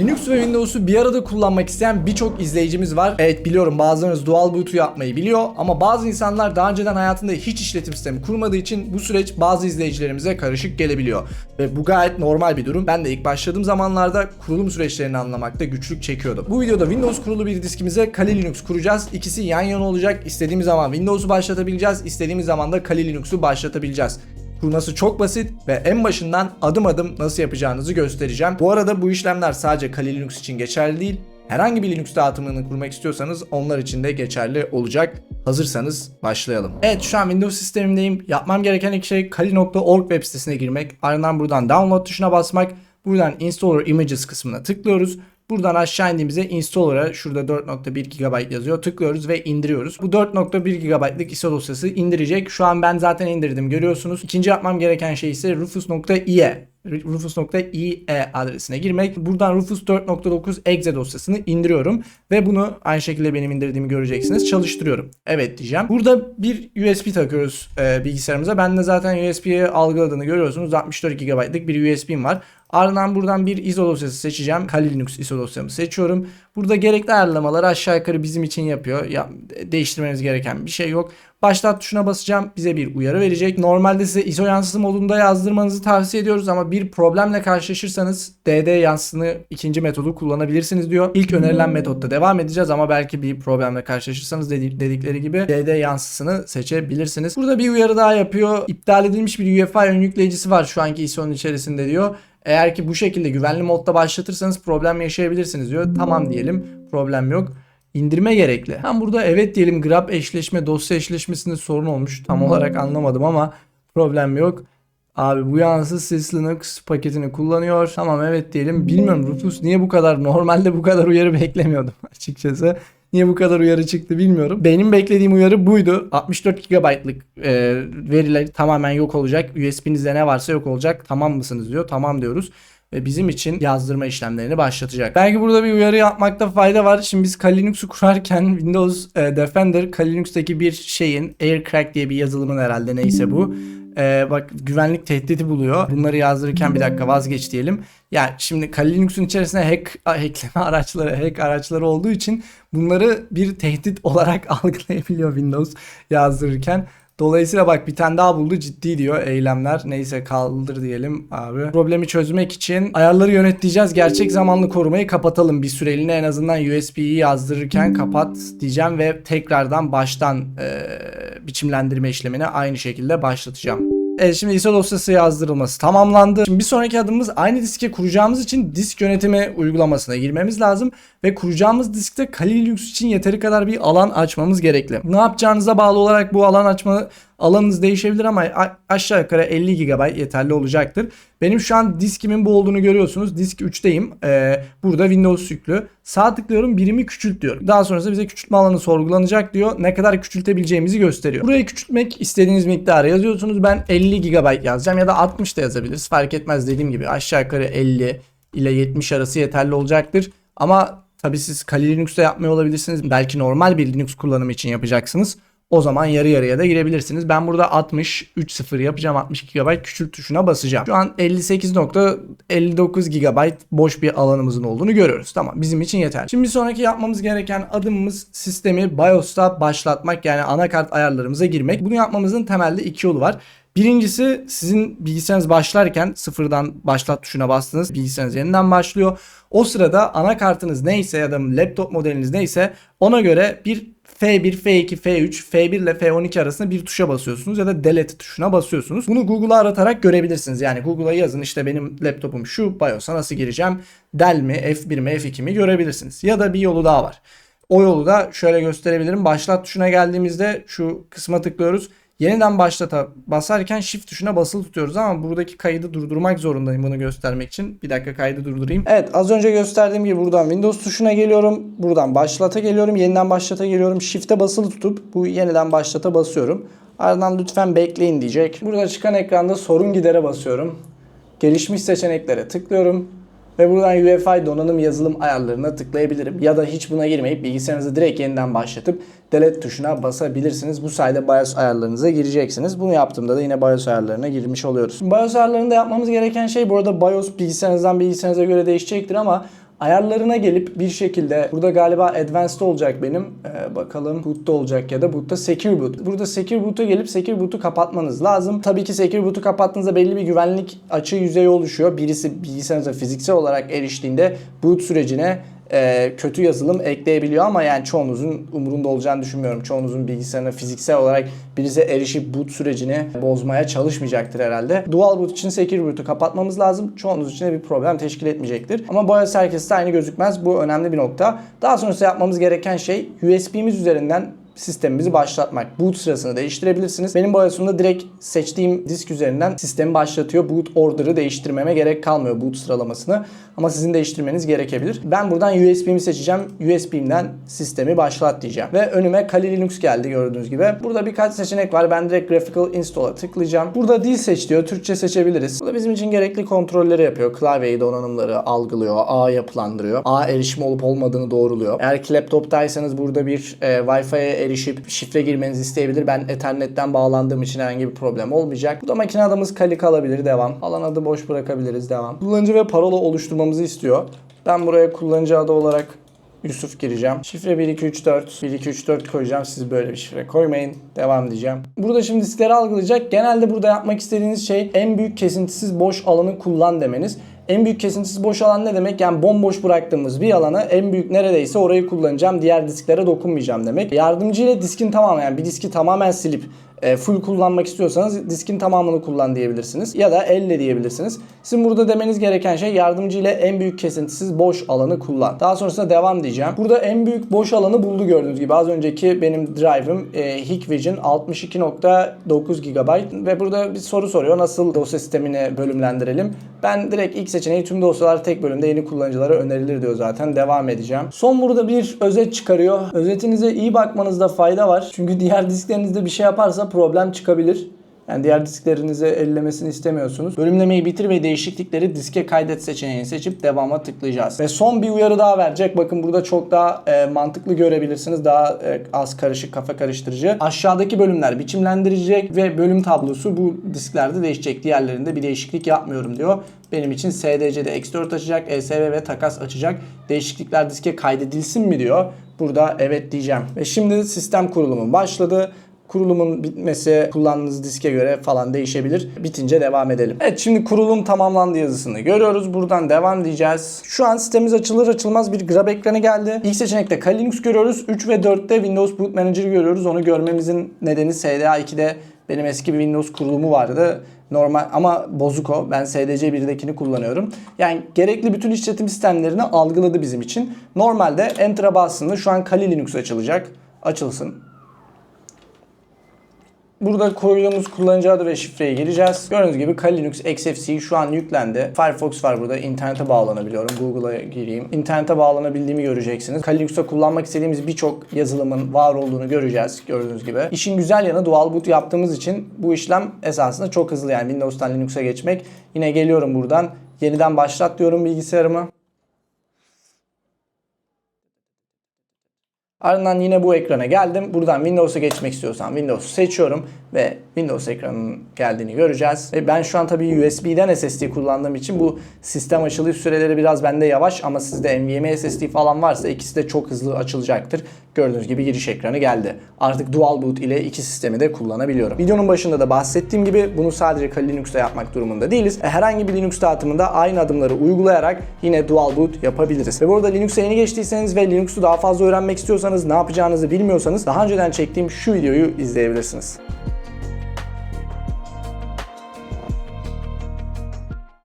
Linux ve Windows'u bir arada kullanmak isteyen birçok izleyicimiz var. Evet biliyorum bazılarınız dual boot'u yapmayı biliyor ama bazı insanlar daha önceden hayatında hiç işletim sistemi kurmadığı için bu süreç bazı izleyicilerimize karışık gelebiliyor. Ve bu gayet normal bir durum. Ben de ilk başladığım zamanlarda kurulum süreçlerini anlamakta güçlük çekiyordum. Bu videoda Windows kurulu bir diskimize Kali Linux kuracağız. İkisi yan yana olacak. İstediğimiz zaman Windows'u başlatabileceğiz. İstediğimiz zaman da Kali Linux'u başlatabileceğiz. Kurması çok basit ve en başından adım adım nasıl yapacağınızı göstereceğim. Bu arada bu işlemler sadece Kali Linux için geçerli değil. Herhangi bir Linux dağıtımını kurmak istiyorsanız onlar için de geçerli olacak. Hazırsanız başlayalım. Evet şu an Windows sistemimdeyim. Yapmam gereken ilk şey kali.org web sitesine girmek. Ardından buradan download tuşuna basmak. Buradan installer images kısmına tıklıyoruz. Buradan aşağı indiğimizde installer'a şurada 4.1 GB yazıyor. Tıklıyoruz ve indiriyoruz. Bu 4.1 GB'lık ISO dosyası indirecek. Şu an ben zaten indirdim görüyorsunuz. İkinci yapmam gereken şey ise rufus.ie rufus.ie adresine girmek. Buradan rufus 4.9 exe dosyasını indiriyorum ve bunu aynı şekilde benim indirdiğimi göreceksiniz. Çalıştırıyorum. Evet diyeceğim. Burada bir USB takıyoruz e, bilgisayarımıza. Ben de zaten USB'ye algıladığını görüyorsunuz. 64 GB'lık bir USB'm var. Ardından buradan bir ISO dosyası seçeceğim. Kali Linux ISO dosyamı seçiyorum. Burada gerekli ayarlamaları aşağı yukarı bizim için yapıyor. Ya, değiştirmeniz gereken bir şey yok. Başlat tuşuna basacağım. Bize bir uyarı verecek. Normalde size ISO yansısı modunda yazdırmanızı tavsiye ediyoruz ama bir problemle karşılaşırsanız DD yansısını ikinci metodu kullanabilirsiniz diyor. İlk önerilen metotta devam edeceğiz ama belki bir problemle karşılaşırsanız dedi- dedikleri gibi DD yansısını seçebilirsiniz. Burada bir uyarı daha yapıyor. İptal edilmiş bir UEFI ön yükleyicisi var şu anki ISO'nun içerisinde diyor. Eğer ki bu şekilde güvenli modda başlatırsanız problem yaşayabilirsiniz diyor. Tamam diyelim. Problem yok. İndirme gerekli. Ben burada evet diyelim grab eşleşme dosya eşleşmesinde sorun olmuş. Tam olarak anlamadım ama problem yok. Abi bu yansız Sys Linux paketini kullanıyor. Tamam evet diyelim. Bilmiyorum Rufus niye bu kadar normalde bu kadar uyarı beklemiyordum açıkçası. Niye bu kadar uyarı çıktı bilmiyorum. Benim beklediğim uyarı buydu. 64 GB'lık e, veriler tamamen yok olacak. USB'nizde ne varsa yok olacak. Tamam mısınız diyor. Tamam diyoruz ve bizim için yazdırma işlemlerini başlatacak. Belki burada bir uyarı yapmakta fayda var. Şimdi biz Kali Linux'u kurarken Windows e, Defender Kali Linux'taki bir şeyin Aircrack diye bir yazılımın herhalde neyse bu. E, bak güvenlik tehdidi buluyor. Bunları yazdırırken bir dakika vazgeç diyelim. Yani şimdi Kali Linux'un içerisinde hack hackleme araçları, hack araçları olduğu için bunları bir tehdit olarak algılayabiliyor Windows yazdırırken. Dolayısıyla bak bir tane daha buldu ciddi diyor eylemler. Neyse kaldır diyelim abi. Problemi çözmek için ayarları yönetleyeceğiz. Gerçek zamanlı korumayı kapatalım bir süreliğine en azından USB'yi yazdırırken kapat diyeceğim ve tekrardan baştan e, biçimlendirme işlemini aynı şekilde başlatacağım. Evet şimdi ISO dosyası yazdırılması tamamlandı. Şimdi bir sonraki adımımız aynı diske kuracağımız için disk yönetimi uygulamasına girmemiz lazım. Ve kuracağımız diskte Kali Linux için yeteri kadar bir alan açmamız gerekli. Ne yapacağınıza bağlı olarak bu alan açma alanınız değişebilir ama aşağı yukarı 50 GB yeterli olacaktır. Benim şu an diskimin bu olduğunu görüyorsunuz. Disk 3'teyim. Ee, burada Windows yüklü. Sağ tıklıyorum birimi küçült diyorum. Daha sonrasında bize küçültme alanı sorgulanacak diyor. Ne kadar küçültebileceğimizi gösteriyor. Burayı küçültmek istediğiniz miktarı yazıyorsunuz. Ben 50 GB yazacağım ya da 60 da yazabiliriz. Fark etmez dediğim gibi aşağı yukarı 50 ile 70 arası yeterli olacaktır. Ama tabii siz Kali Linux'ta yapmıyor olabilirsiniz. Belki normal bir Linux kullanımı için yapacaksınız. O zaman yarı yarıya da girebilirsiniz. Ben burada 60 3.0 yapacağım. 62 GB küçült tuşuna basacağım. Şu an 58.59 GB boş bir alanımızın olduğunu görüyoruz. Tamam bizim için yeter. Şimdi sonraki yapmamız gereken adımımız sistemi BIOS'ta başlatmak yani anakart ayarlarımıza girmek. Bunu yapmamızın temelde iki yolu var. Birincisi sizin bilgisayarınız başlarken sıfırdan başlat tuşuna bastınız. Bilgisayarınız yeniden başlıyor. O sırada anakartınız neyse ya da laptop modeliniz neyse ona göre bir F1, F2, F3, F1 ile F12 arasında bir tuşa basıyorsunuz ya da delete tuşuna basıyorsunuz. Bunu Google'a aratarak görebilirsiniz. Yani Google'a yazın işte benim laptopum şu BIOS'a nasıl gireceğim? Del mi, F1 mi, F2 mi görebilirsiniz. Ya da bir yolu daha var. O yolu da şöyle gösterebilirim. Başlat tuşuna geldiğimizde şu kısma tıklıyoruz. Yeniden başlata basarken shift tuşuna basılı tutuyoruz ama buradaki kaydı durdurmak zorundayım bunu göstermek için. Bir dakika kaydı durdurayım. Evet az önce gösterdiğim gibi buradan Windows tuşuna geliyorum. Buradan başlata geliyorum. Yeniden başlata geliyorum. Shift'e basılı tutup bu yeniden başlata basıyorum. Ardından lütfen bekleyin diyecek. Burada çıkan ekranda sorun gidere basıyorum. Gelişmiş seçeneklere tıklıyorum. Ve buradan UEFI donanım yazılım ayarlarına tıklayabilirim. Ya da hiç buna girmeyip bilgisayarınızı direkt yeniden başlatıp delete tuşuna basabilirsiniz. Bu sayede BIOS ayarlarınıza gireceksiniz. Bunu yaptığımda da yine BIOS ayarlarına girmiş oluyoruz. BIOS ayarlarında yapmamız gereken şey bu arada BIOS bilgisayarınızdan bilgisayarınıza göre değişecektir ama Ayarlarına gelip bir şekilde burada galiba Advanced olacak benim. Ee, bakalım Boot'ta olacak ya da Boot'ta Secure Boot. Burada Secure Boot'a gelip Secure Boot'u kapatmanız lazım. Tabii ki Secure Boot'u kapattığınızda belli bir güvenlik açığı yüzeyi oluşuyor. Birisi bilgisayarınıza fiziksel olarak eriştiğinde boot sürecine e, kötü yazılım ekleyebiliyor ama yani çoğunuzun umurunda olacağını düşünmüyorum. Çoğunuzun bilgisayarına fiziksel olarak birisi erişip boot sürecini bozmaya çalışmayacaktır herhalde. Dual boot için Secure Boot'u kapatmamız lazım. Çoğunuz için de bir problem teşkil etmeyecektir. Ama arada herkeste aynı gözükmez. Bu önemli bir nokta. Daha sonrasında yapmamız gereken şey USB'miz üzerinden sistemimizi başlatmak. Boot sırasını değiştirebilirsiniz. Benim bu arasında direkt seçtiğim disk üzerinden sistemi başlatıyor. Boot order'ı değiştirmeme gerek kalmıyor boot sıralamasını. Ama sizin değiştirmeniz gerekebilir. Ben buradan USB'mi seçeceğim. USB'mden sistemi başlat diyeceğim. Ve önüme Kali Linux geldi gördüğünüz gibi. Burada birkaç seçenek var. Ben direkt Graphical Install'a tıklayacağım. Burada dil seç diyor. Türkçe seçebiliriz. Bu da bizim için gerekli kontrolleri yapıyor. Klavyeyi donanımları algılıyor. A yapılandırıyor. A erişim olup olmadığını doğruluyor. Eğer ki laptoptaysanız burada bir e, Wi-Fi'ye erişip şifre girmenizi isteyebilir. Ben Ethernet'ten bağlandığım için herhangi bir problem olmayacak. Bu da makine adımız Kali kalabilir. Devam. Alan adı boş bırakabiliriz. Devam. Kullanıcı ve parola oluşturmamızı istiyor. Ben buraya kullanıcı adı olarak Yusuf gireceğim. Şifre 1234. 1234 koyacağım. Siz böyle bir şifre koymayın. Devam diyeceğim. Burada şimdi diskleri algılayacak. Genelde burada yapmak istediğiniz şey en büyük kesintisiz boş alanı kullan demeniz. En büyük kesintisiz boş alan ne demek? Yani bomboş bıraktığımız bir alanı en büyük neredeyse orayı kullanacağım. Diğer disklere dokunmayacağım demek. Yardımcı ile diskin tamamen yani bir diski tamamen silip e, full kullanmak istiyorsanız diskin tamamını kullan diyebilirsiniz. Ya da elle diyebilirsiniz. Sizin burada demeniz gereken şey yardımcı ile en büyük kesintisiz boş alanı kullan. Daha sonrasında devam diyeceğim. Burada en büyük boş alanı buldu gördüğünüz gibi. Az önceki benim drive'ım e, Hikvision 62.9 GB ve burada bir soru soruyor. Nasıl dosya sistemini bölümlendirelim? Ben direkt ilk seçeneği tüm dosyalar tek bölümde yeni kullanıcılara önerilir diyor zaten. Devam edeceğim. Son burada bir özet çıkarıyor. Özetinize iyi bakmanızda fayda var. Çünkü diğer disklerinizde bir şey yaparsa problem çıkabilir. Yani diğer disklerinizi ellemesini istemiyorsunuz. Bölümlemeyi bitir ve değişiklikleri diske kaydet seçeneğini seçip devama tıklayacağız. Ve son bir uyarı daha verecek. Bakın burada çok daha e, mantıklı görebilirsiniz. Daha e, az karışık, kafa karıştırıcı. Aşağıdaki bölümler biçimlendirilecek ve bölüm tablosu bu disklerde değişecek. Diğerlerinde bir değişiklik yapmıyorum diyor. Benim için SDC'de X4 açacak, ESV ve takas açacak. Değişiklikler diske kaydedilsin mi diyor. Burada evet diyeceğim. Ve şimdi sistem kurulumu başladı. Kurulumun bitmesi kullandığınız diske göre falan değişebilir. Bitince devam edelim. Evet şimdi kurulum tamamlandı yazısını görüyoruz. Buradan devam diyeceğiz. Şu an sistemimiz açılır açılmaz bir grab ekranı geldi. İlk seçenekte Kali Linux görüyoruz. 3 ve 4'te Windows Boot Manager görüyoruz. Onu görmemizin nedeni SDA 2'de benim eski bir Windows kurulumu vardı. Normal ama bozuk o. Ben SDC 1'dekini kullanıyorum. Yani gerekli bütün işletim sistemlerini algıladı bizim için. Normalde Enter'a bastığında şu an Kali Linux açılacak. Açılsın. Burada koyduğumuz kullanıcı adı ve şifreyi gireceğiz. Gördüğünüz gibi Kali Linux XFCE şu an yüklendi. Firefox var burada. İnternete bağlanabiliyorum. Google'a gireyim. İnternete bağlanabildiğimi göreceksiniz. Kali Linux'ta kullanmak istediğimiz birçok yazılımın var olduğunu göreceğiz. Gördüğünüz gibi. İşin güzel yanı dual boot yaptığımız için bu işlem esasında çok hızlı. Yani Windows'tan Linux'a geçmek. Yine geliyorum buradan. Yeniden başlat diyorum bilgisayarımı. Ardından yine bu ekrana geldim. Buradan Windows'a geçmek istiyorsam Windows'u seçiyorum ve Windows ekranının geldiğini göreceğiz. Ve ben şu an tabii USB'den SSD kullandığım için bu sistem açılış süreleri biraz bende yavaş ama sizde NVMe SSD falan varsa ikisi de çok hızlı açılacaktır. Gördüğünüz gibi giriş ekranı geldi. Artık Dual Boot ile iki sistemi de kullanabiliyorum. Videonun başında da bahsettiğim gibi bunu sadece Kali Linux'ta yapmak durumunda değiliz. E, Herhangi bir Linux dağıtımında aynı adımları uygulayarak yine Dual Boot yapabiliriz. Ve burada Linux'a yeni geçtiyseniz ve Linux'u daha fazla öğrenmek istiyorsanız ne yapacağınızı bilmiyorsanız daha önceden çektiğim şu videoyu izleyebilirsiniz.